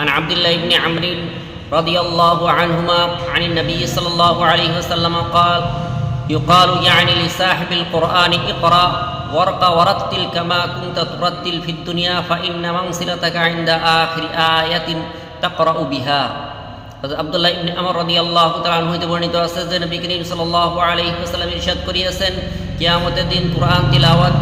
عن عبد الله بن عمرو رضي الله عنهما عن النبي صلى الله عليه وسلم قال يقال يعني لصاحب القرآن اقرأ وارق ورتل كما كنت ترتل في الدنيا فإن منزلتك عند آخر آية تقرأ بها হযরত আব্দুল্লাহ ইবনে আমর রাদিয়াল্লাহু তাআলা আনহু হইতে বর্ণিত আছে যে নবী করিম সাল্লাল্লাহু আলাইহি ওয়াসাল্লাম ইরশাদ করিয়াছেন কিয়ামতের দিন কুরআন তিলাওয়াত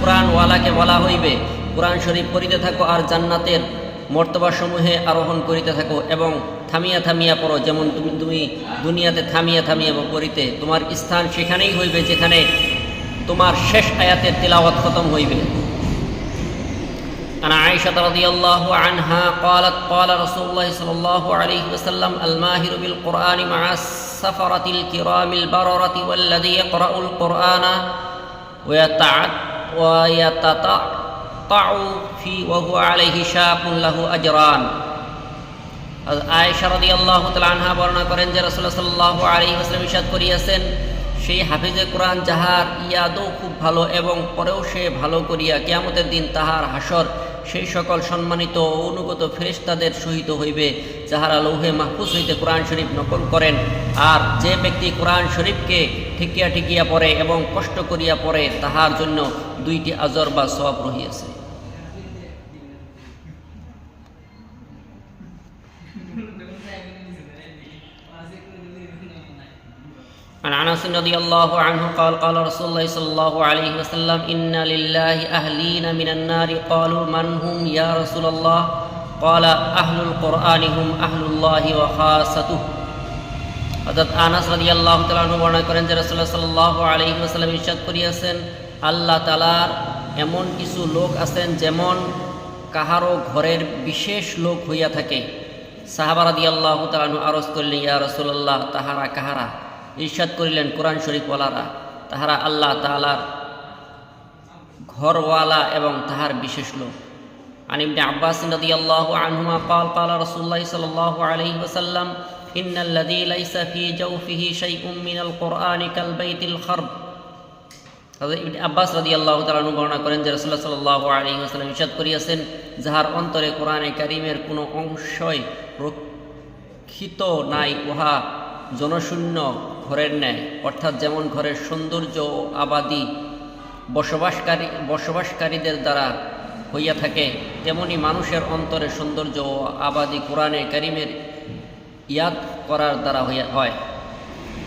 কোরআন ওয়ালাকে বলা হইবে কোরআন শরীফ পড়িতে থাকো আর জান্নাতের মর্তবা সমূহে আরোহণ করিতে থাকো এবং থামিয়া থামিয়া পড়ো যেমন তুমি তুমি দুনিয়াতে থামিয়া থামিয়া পড়িতে তোমার স্থান সেখানেই হইবে যেখানে তোমার শেষ আয়াতের তিলাওয়াত খতম হইবে عن عائشة رضي الله عنها قالت قال رسول الله صلى الله عليه وسلم الماهر بالقرآن مع السفرة الكرام البررة والذي يقرأ القرآن ويتعد ويتطع আয়েশা আনহা বর্ণনা করেন যে করিয়াছেন, সেই হাফিজে কোরআন যাহার ইয়াদও খুব ভালো এবং পরেও সে ভালো করিয়া কেয়ামতের দিন তাহার হাসর সেই সকল সম্মানিত অনুগত ফেরেস্তাদের সহিত হইবে, যাহারা লৌহে মাহফুজ হইতে কোরআন শরীফ নকল করেন। আর যে ব্যক্তি কোরআন শরীফকে ঠিকিয়া ঠিকিয়া পড়ে এবং কষ্ট করিয়া পড়ে, তাহার জন্য দুইটি আজর বা সব রহিয়াছে। عن انس رضي الله عنه قال قال رسول الله صلى الله عليه وسلم ان لله اهلين من النار قالوا من هم يا رسول الله قال اهل القران هم اهل الله وخاصته হযরত আনাস রাদিয়াল্লাহু তাআলা আনহু বর্ণনা করেন যে রাসূলুল্লাহ সাল্লাল্লাহু আলাইহি ওয়াসাল্লাম ইরশাদ করিয়াছেন আল্লাহ তাআলার এমন কিছু লোক আছেন যেমন কাহারও ঘরের বিশেষ লোক হইয়া থাকে সাহাবারা দিয়ে আল্লাহ তালানু আরজ করলেন, ইয়া রসুল্লাহ তাহারা কাহারা? ইরশাদ করিলেন কোরআন শরীফওয়ালারা, তাহারা আল্লাহ তালার ঘরওয়ালা এবং তাহার বিশেষ লোক। আনিবনে আব্বাস নদী আল্লাহ আনহুমা পাল পালা রসুল্লাহ সাল আলহি ওসাল্লাম ইন্নাল্লাদি লাইসা ফি জাউফিহি শাইউম মিনাল কোরআনিকাল বাইতিল খর্ব। আব্বাস রাদিয়াল্লাহু তাআলা আনহু বর্ণনা করেন যে রাসূলুল্লাহ সাল্লাল্লাহু আলাইহি ওয়াসাল্লাম ইরশাদ করিয়াছেন, যাহার অন্তরে কোরআনে কারিমের কোনো অংশই রক্ষিত নাই, উহা জনশূন্য ঘরের ন্যায়। অর্থাৎ যেমন ঘরের সৌন্দর্য ও আবাদি বসবাসকারী, বসবাসকারীদের দ্বারা হইয়া থাকে, তেমনি মানুষের অন্তরে সৌন্দর্য ও আবাদি কোরআনে কারিমের ইয়াদ করার দ্বারা হইয়া, হয়।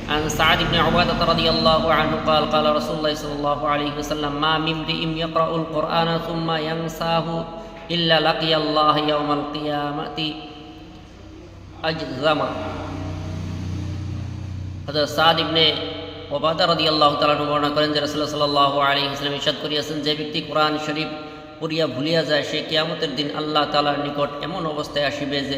عن سعد بن عبادة رضي الله عنه قال قال رسول الله صلى الله عليه وسلم ما من امرئ يقرأ القرآن ثم ينساه إلا لقي الله يوم القيامة أجزما হযরত সাদ ইবনে ওবাদা রাদিয়াল্লাহু তাআলা বর্ণনা করেন যে রাসূলুল্লাহ সাল্লাল্লাহু আলাইহি ওয়াসাল্লাম ইরশাদ করিয়াছেন যে ব্যক্তি কোরআন শরীফ পড়িয়া ভুলিয়া যায় সে কিয়ামতের দিন আল্লাহ তাআলার নিকট এমন অবস্থায় আসিবে যে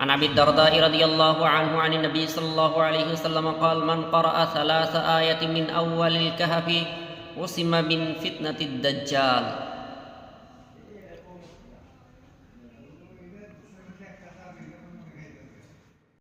عن أبي الدرداء رضي الله عنه عن النبي صلى الله عليه وسلم قال من قرأ ثلاث آيات من أول الكهف وسم من فتنة الدجال.